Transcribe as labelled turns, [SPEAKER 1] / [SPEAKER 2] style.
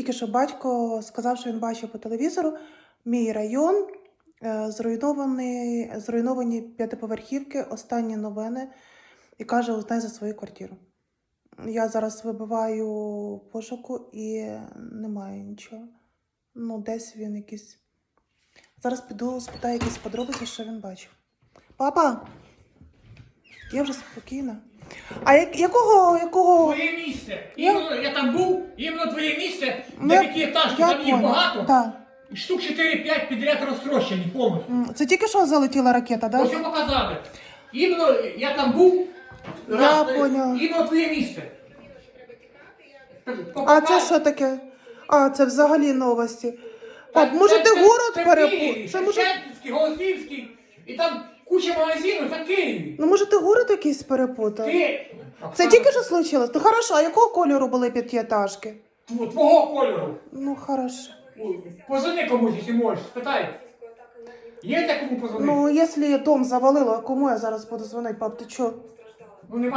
[SPEAKER 1] Тільки що батько сказав, що він бачив по телевізору мій район, е, зруйновані, зруйновані п'ятиповерхівки, останні новини, і каже, узнай за свою квартиру. Я зараз вибиваю пошуку і немає нічого. Ну, десь він якийсь. Зараз піду спитаю якісь подробиці, що він бачив. Папа, я вже спокійна. А як, якого, якого.
[SPEAKER 2] Твоє місце.
[SPEAKER 1] Я-
[SPEAKER 2] я там був, іменно твоє місце,
[SPEAKER 1] Ну,
[SPEAKER 2] дев'ятиэтажки, там їх багато. І Штук 4-5 підряд розтрощені повністю.
[SPEAKER 1] М, Це тільки що залетіла ракета, так?
[SPEAKER 2] Ось
[SPEAKER 1] Да?
[SPEAKER 2] що показали. Іменно я там був.
[SPEAKER 1] Я поняла.
[SPEAKER 2] Іменно твоє місце.
[SPEAKER 1] А це що таке? А, це взагалі новості. Пап,
[SPEAKER 2] Та
[SPEAKER 1] може ти город перепутав? Це може.
[SPEAKER 2] Шевченківський, Голосіївський, і там куча магазинів, це Київ.
[SPEAKER 1] Ну, може, ти город якийсь перепутав?
[SPEAKER 2] Ти...
[SPEAKER 1] Це тільки що случилось? Ну хорошо, а якого кольору були п'ятиэтажки?
[SPEAKER 2] Тво- Твого кольору.
[SPEAKER 1] Ну, хорошо.
[SPEAKER 2] Позвони комусь, якщо можеш, спитай. Є кому позвонити?
[SPEAKER 1] Ну, якщо дом завалило, кому я зараз буду дзвонити, пап, ти чого?
[SPEAKER 2] Ну нема